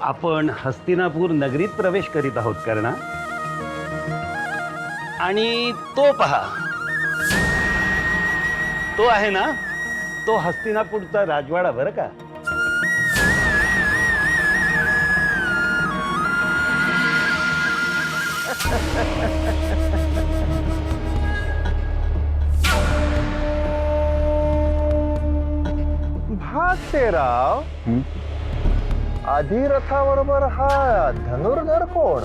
आपण हस्तिनापूर नगरीत प्रवेश करीत आहोत कर्णा. आणि तो पहा. तो आहे ना? तो हस्तिनापूरचा राजवाडा बरं का? भासेराव अधिरथाबरोबर हा धनुर्धर कोण?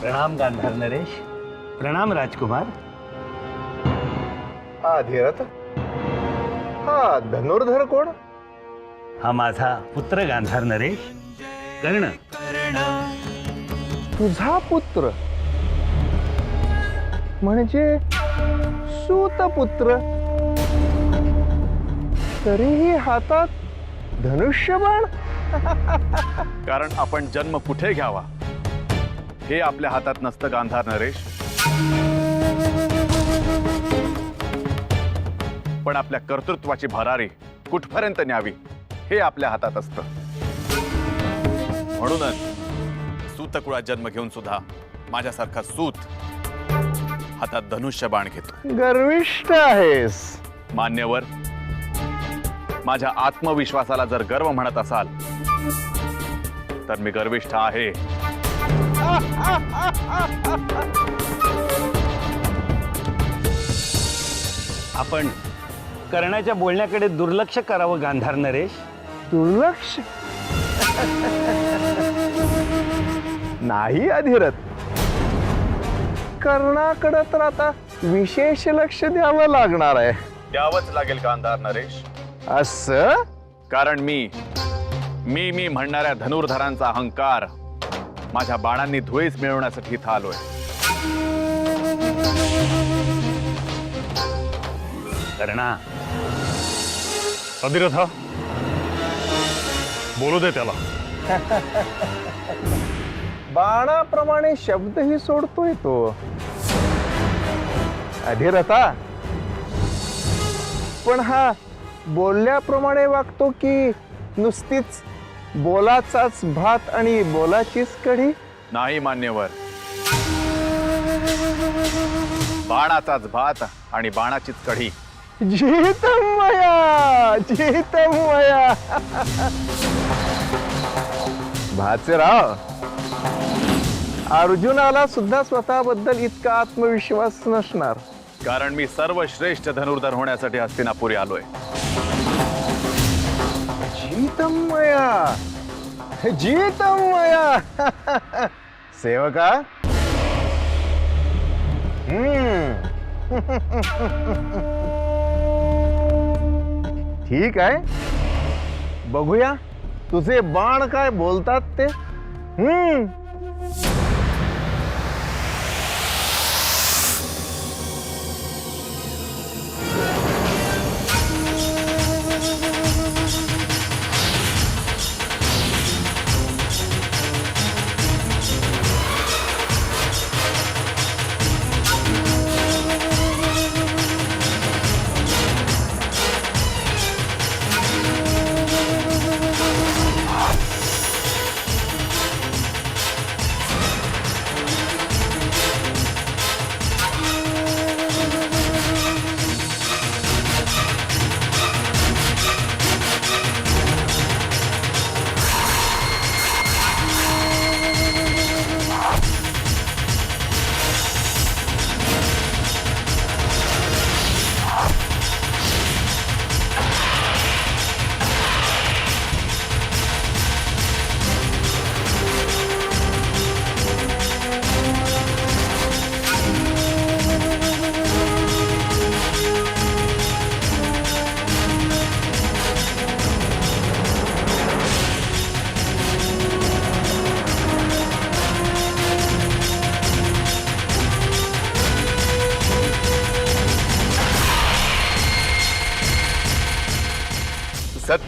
प्रणाम गांधार नरेश। प्रणाम राजकुमार। हा हा धनुर्धर कोण? हा माझा पुत्र गांधार नरेश. कर्ण. तुझा पुत्र? म्हणजे सूतपुत्र तरीही हातात धनुष्यबाण? कारण आपण जन्म कुठे घ्यावा? हे आपल्या हातात नसतं गांधार नरेश. पण आपल्या कर्तृत्वाची भरारी कुठपर्यंत न्यावी हे आपल्या हातात असतं. म्हणूनच सूतकुळात जन्म घेऊन सुद्धा माझ्यासारखा सूत हातात धनुष्य बाण घेतो. गर्विष्ठ आहेस. मान्यवर माझ्या आत्मविश्वासाला जर गर्व म्हणत असाल तर मी गर्विष्ठ आहे. आपण कर्णाच्या बोलण्याकडे दुर्लक्ष करावं गांधार नरेश. दुर्लक्ष? नाही अधिरथ. कर्णाकडे तर आता विशेष लक्ष द्यावं लागणार आहे. द्यावंच लागेल गांधार नरेश. असं? कारण मी मी मी म्हणणाऱ्या धनुर्धरांचा अहंकार माझ्या बाणांनी धुळीस मिळवण्यासाठी इथं आलोय. कर्णा अधिरथा बोलू दे त्याला. बाणाप्रमाणे शब्दही सोडतोय तो. अधिरथा. पण हा बोलल्याप्रमाणे वागतो की नुसतीच बोलाचाच भात आणि बोलाचीच कढी? नाही मान्यवर. बाणाचाच भात आणि बाणाचीच कढी. जितमया जितमया भाचेराव अर्जुनाला सुद्धा स्वतःबद्दल इतका आत्मविश्वास नसणार. कारण मी सर्वश्रेष्ठ धनुर्धर होण्यासाठी हस्तिनापुरी आलोय. जीतमया जीतमया सेवका? हम्म. ठीक आहे. बघूया तुझे बाण काय बोलतात ते? हम्म.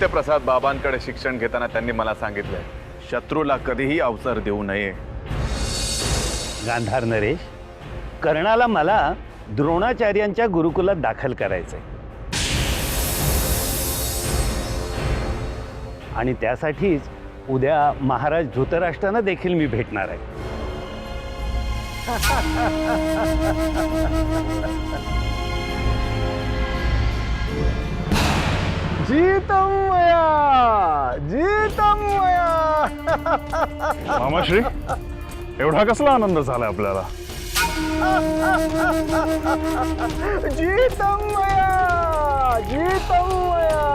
सत्यप्रसाद बाबांकडे शिक्षण घेताना त्यांनी मला सांगितलंय शत्रूला कधीही अवसर देऊ नये. गांधार नरेश कर्णाला मला द्रोणाचार्यांच्या गुरुकुलात दाखल करायचंय. आणि त्यासाठीच उद्या महाराज धृतराष्ट्रांना देखील मी भेटणार आहे. जीतम मया जीतम मया. मामाश्री एवढा कसला आनंद झालाय आपल्याला? जीतम मया जीतम मया.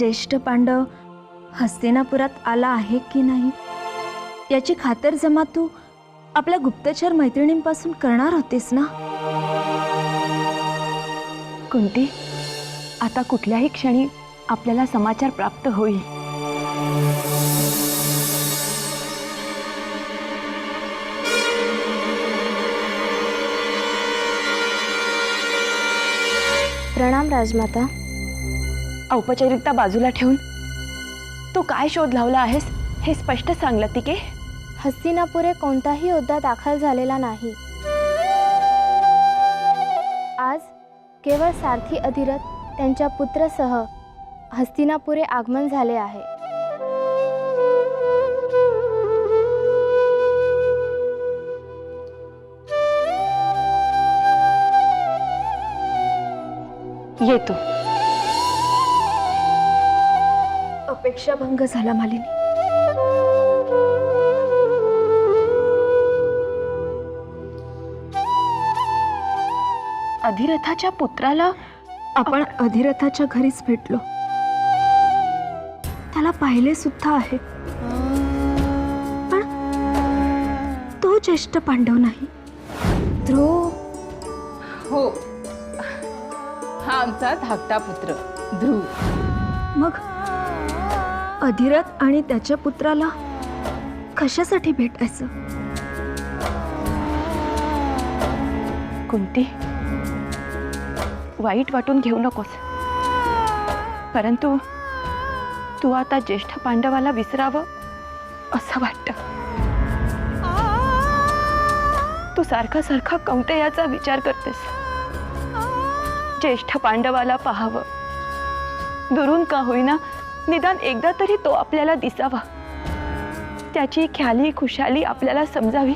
ज्येष्ठ पांडव हस्तिनापुरात आला आहे की नाही? याची खातर जमा तू आपल्या गुप्तचर मैत्रिणींपासून करणार होतीस ना? कुंती आता कुठल्याही क्षणी आपल्याला समाचार प्राप्त होईल. प्रणाम राजमाता. औपचारिकता बाजूला ठेवून? तू काय शोध लावला आहेस? हे स्पष्ट सांग लतिके हस्तिनापुरे कोणताही योद्धा दाखल झालेला नाही. आज केवळ सारथी अधिरथ त्यांच्या पुत्रसह हस्तिनापुरे आगमन झाले आहे. येतो. अपेक्षा भंग झाला मालिनी. अधिरथाच्या पुत्राला आपण अधिरथाच्या घरीच भेटलो. त्याला पाहिले सुद्धा आहे. पण तो ज्येष्ठ पांडव नाही. ध्रुव. हो. हा आमचा धाकटा पुत्र ध्रुव. मग? अधिरथ आणि त्याच्या पुत्राला कशासाठी भेटायचं? कुंती वाईट वाटून घेऊ नकोस. परंतु तू आता ज्येष्ठ पांडवाला विसरावं असं वाटतं. तू सारखा सारखा कौतयाचा विचार करतेस. ज्येष्ठ पांडवाला पाहावं. दुरून का होईना निदान एकदा तरी तो आपल्याला दिसावा. त्याची ख्याली खुशाली आपल्याला समजावी.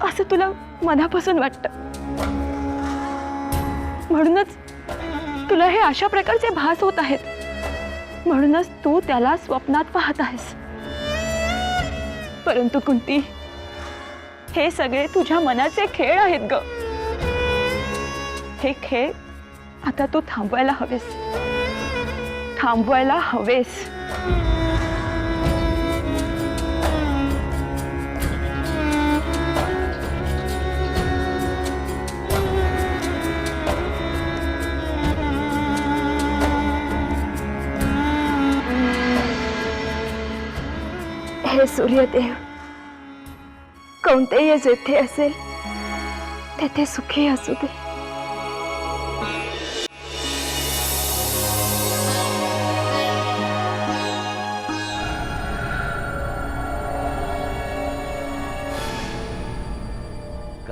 असं तुला मनापासून वाटतं? म्हणूनच तुला हे अशा प्रकारचे भास होत आहेत. म्हणूनच तू त्याला स्वप्नात पाहत आहेस. परंतु कुंती हे सगळे तुझ्या मनाचे खेळ आहेत ग. हे खेळ आता तू थांबवायला हवेस. थांबवायला हवेस. हे सूर्यदेव कोणतेही जेथे असेल तेथे सुखी असू दे.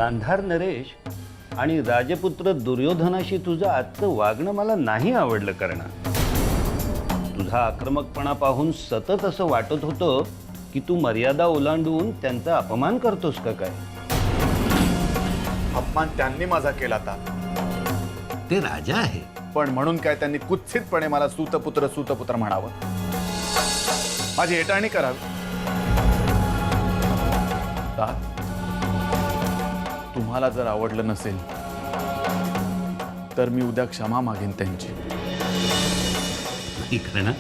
गांधार नरेश आणि राजपुत्र दुर्योधनाशी तुझं आजचं वागणं मला नाही आवडलं करणा तुझा आक्रमकपणा पाहून सतत असं वाटत होतं की तू मर्यादा ओलांडून त्यांचा अपमान करतोस का काय? अपमान त्यांनी माझा केला होता ते राजा आहे. पण म्हणून काय त्यांनी कुत्सितपणे मला सूतपुत्र सूतपुत्र म्हणावं? माझी हेटाळणी करावी. ता- तुम्हाला जर आवडलं नसेल तर मी उद्या क्षमा मागेन त्यांची. नाही करणा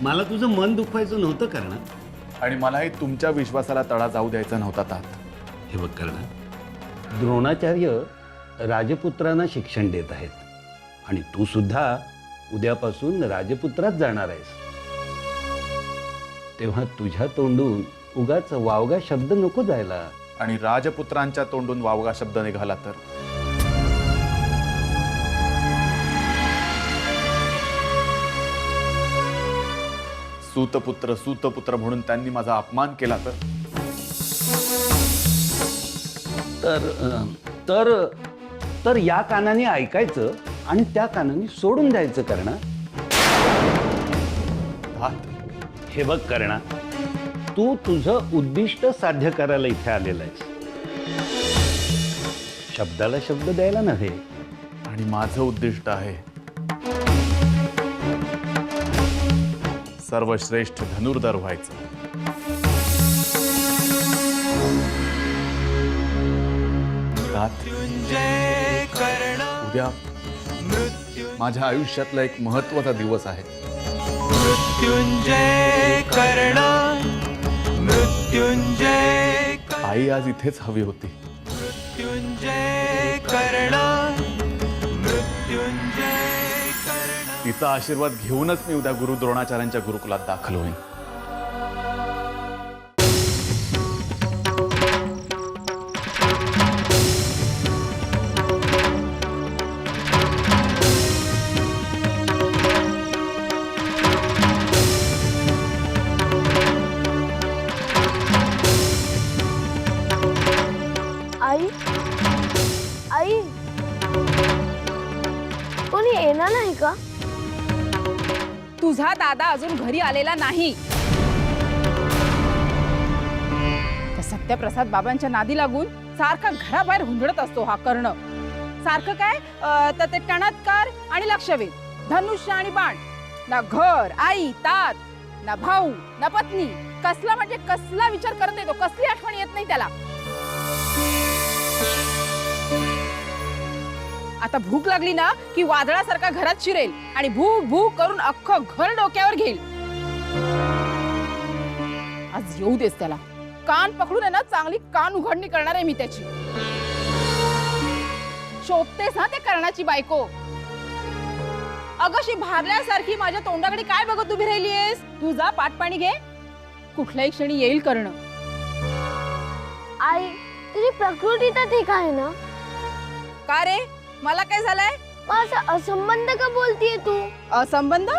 मला तुझं मन दुखवायचं नव्हतं करणा आणि मलाही तुमच्या विश्वासाला तडा जाऊ द्यायचा नव्हता तात. हे बघ कर्ण द्रोणाचार्य राजपुत्रांना शिक्षण देत आहेत. आणि तू सुद्धा उद्यापासून राजपुत्रात जाणार आहेस. तेव्हा तुझ्या तोंडून उगाच वावगा शब्द नको जायला. आणि राजपुत्रांच्या तोंडून वावगा शब्द निघाला तर? सूतपुत्र सूतपुत्र म्हणून त्यांनी माझा अपमान केला तर? तर तर तर या कानाने ऐकायचं आणि त्या कानाने सोडून द्यायचं करणा? हे बघ करणा. तू तुझं उद्दिष्ट साध्य करायला इथे आलेला आहेस. शब्दाला शब्द द्यायला नव्हे आणि माझं उद्दिष्ट आहे. सर्वश्रेष्ठ धनुर्धर व्हायचं. उद्या माझ्या आयुष्यातला एक महत्त्वाचा दिवस आहे. आई आज इथेच हवी होती. तिचा आशीर्वाद घेऊनच मी उद्या गुरु द्रोणाचार्यांच्या गुरुकुलात दाखल होईन. आला नाही का? तुझा दादा अजून घरी आलेला नाही. त्या सत्यप्रसाद बाबांच्या नादी लागून सारखा घराबाहेर हुंदडत असतो हा कर्ण. सारखं काय? अं, तर ते टणत्कार आणि लक्षवेध धनुष्य आणि बाण. ना घर आई तात ना भाऊ ना पत्नी. कसला म्हणजे कसला विचार करत येतो कसली आठवण येत नाही त्याला? आता भूक लागली ना की वादळासारखा घरात शिरेल आणि भू भू करून अख्खं घर डोक्यावर घेईल. आज येऊ देस त्याला. कान पकडून आहे ना चांगली कान उघडणी करणार आहे मी त्याची. शोभतेस ना ते कर्णाची बायको. अगशी भारल्यासारखी माझ्या तोंडाकडे काय बघत उभी राहिलीयस तुझा पाठपाणी घे. कुठल्याही क्षणी येईल कर्ण. आई तुझी प्रकृती तर ठीक आहे ना? का रे? मला काय झालंय? मग असं असंबंध का बोलतीये तू? असंबंध?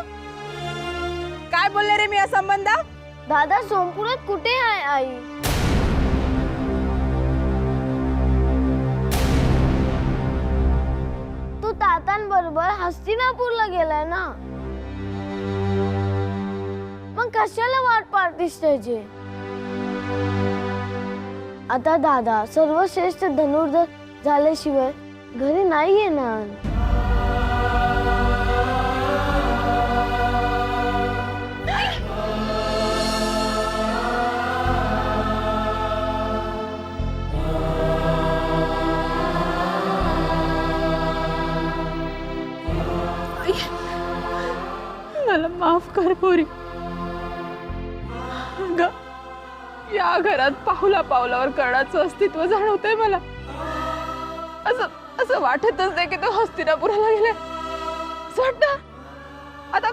काय बोलले रे मी असंबंध? दादा सोमपुरात कुठे आहे आई? तू तातांबरोबर हस्तिनापूरला गेलाय ना? मग कशाला वाट पाहतीस त्याची? आता दादा सर्वश्रेष्ठ धनुर्धर झाल्याशिवाय घरी नाही येणार. मला माफ कर पोरी. ग या घरात पावला पावलावर कर्णाचं अस्तित्व जाणवतंय मला. असं असं वाटतच नाही की तो हस्तिनापुराला गेलाय. असं वाटतं? आता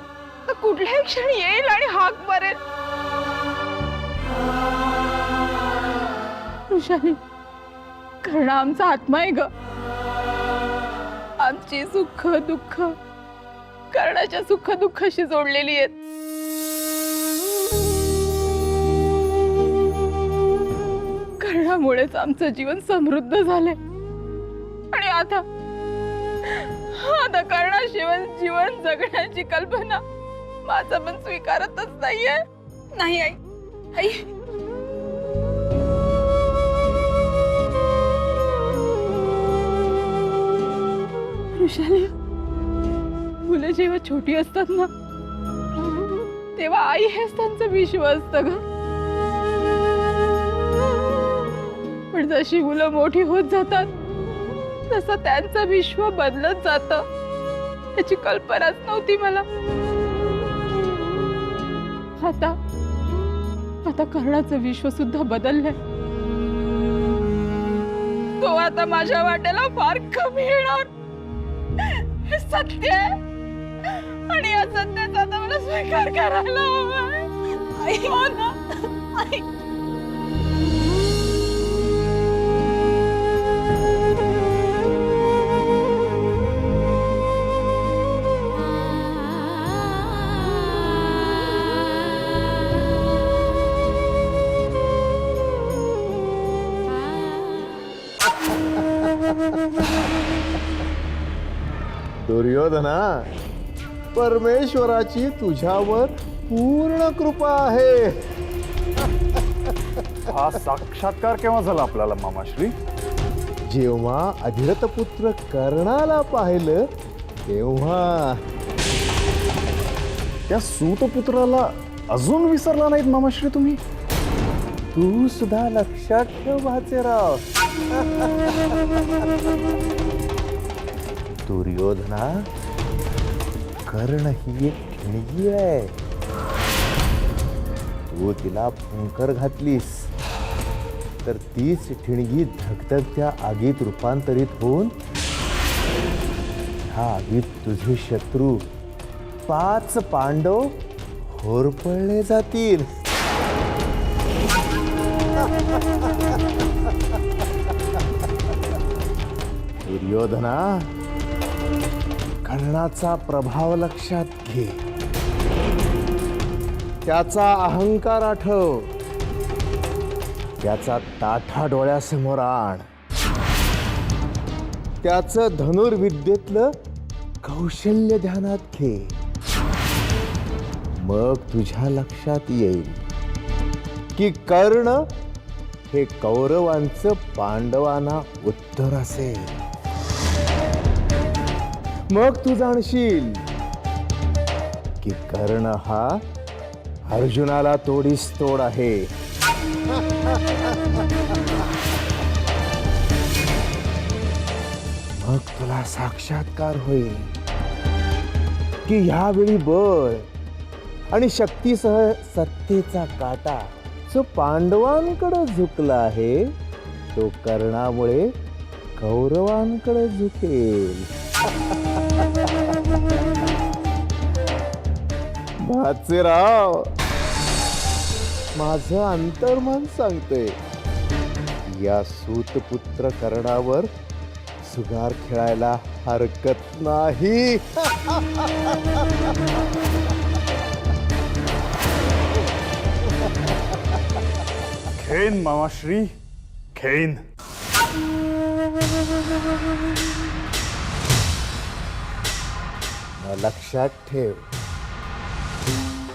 तो कुठल्याही क्षणी येईल आणि हाक मारेल. ऋषाली कर्ण आमचा आत्मा आहे ग. आमची सुख दुःख कर्णाच्या सुख दुःखाशी जोडलेली आहेत. कर्णामुळेच आमचं जीवन समृद्ध झालंय. आणि आता आता कर्णाशिवाय जीवन जगण्याची कल्पना माझा पण स्वीकारतच नाहीये. नाही आई. आई. मुलं जेव्हा छोटी असतात ना तेव्हा आई हेच त्यांचं विश्व असतं ग. पण जशी मुलं मोठी होत जातात तसं त्यांचं विश्व बदलत जात त्याची कल्पनाच नव्हती मला. आता आता कर्णाचं विश्व सुद्धा बदललंय. तो आता माझ्या वाट्याला फार कमी येणार. हे सत्य आहे. आणि या सत्याचा आता मला स्वीकार करायला हवाय. हो ना? आई. दुर्योधना परमेश्वराची तुझ्यावर पूर्ण कृपा आहे. हा साक्षात्कार केव्हा झाला आपल्याला मामाश्री? जेव्हा अधिरथ पुत्र कर्णाला पाहिलं तेव्हा. त्या सूतपुत्राला अजून विसरला नाहीत मामाश्री तुम्ही? तू सुद्धा लक्षात ठेव भाचेराव. दुर्योधना कर्ण ही एक ठिणगी आहे. तू तिला फुंकर घातलीस. तर तीच ठिणगी धगधगत्या आगीत रूपांतरित होऊन ह्या आगीत तुझे शत्रू पाच पांडव होरपळले जातील. दुर्योधना कर्णाचा प्रभाव लक्षात घे. त्याचा अहंकार आठव. त्याचा ताठा डोळ्यासमोर आण. त्याचं धनुर्विद्येतलं कौशल्य ध्यानात घे. मग तुझ्या लक्षात येईल की कर्ण हे कौरवांचं पांडवांना उत्तर असेल. मग तू जाणशील की कर्ण हा अर्जुनाला तोडीस तोड आहे. मग तुला साक्षात्कार होईल की ह्यावेळी बळ आणि शक्तीसह सत्तेचा काटा जो पांडवांकडे झुकला आहे तो कर्णामुळे कौरवांकडे झुकेल. भाचेराव माझं अंतर्मन सांगते. या सूतपुत्र कर्णावर सुगार खेळायला हरकत नाही. खेन मामाश्री खेन. लक्षात ठेव.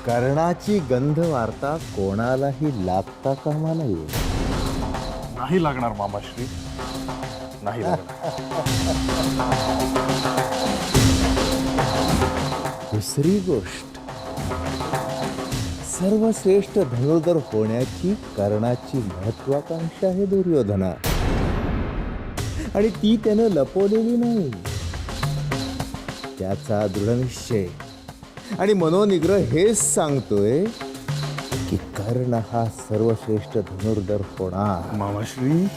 कर्णाची गंध वार्ता कोणालाही लागता कामा नये. नाही लागणार मामाश्री. नाही दुसरी गोष्ट. सर्वश्रेष्ठ धनुर्धर होण्याची कर्णाची महत्वाकांक्षा आहे दुर्योधना. आणि ती त्यानं लपवलेली नाही. त्याचा दृढनिश्चय आणि मनोनिग्रह हेच सांगतोय की कर्ण हा सर्वश्रेष्ठ धनुर्धर होणार. मामाश्री.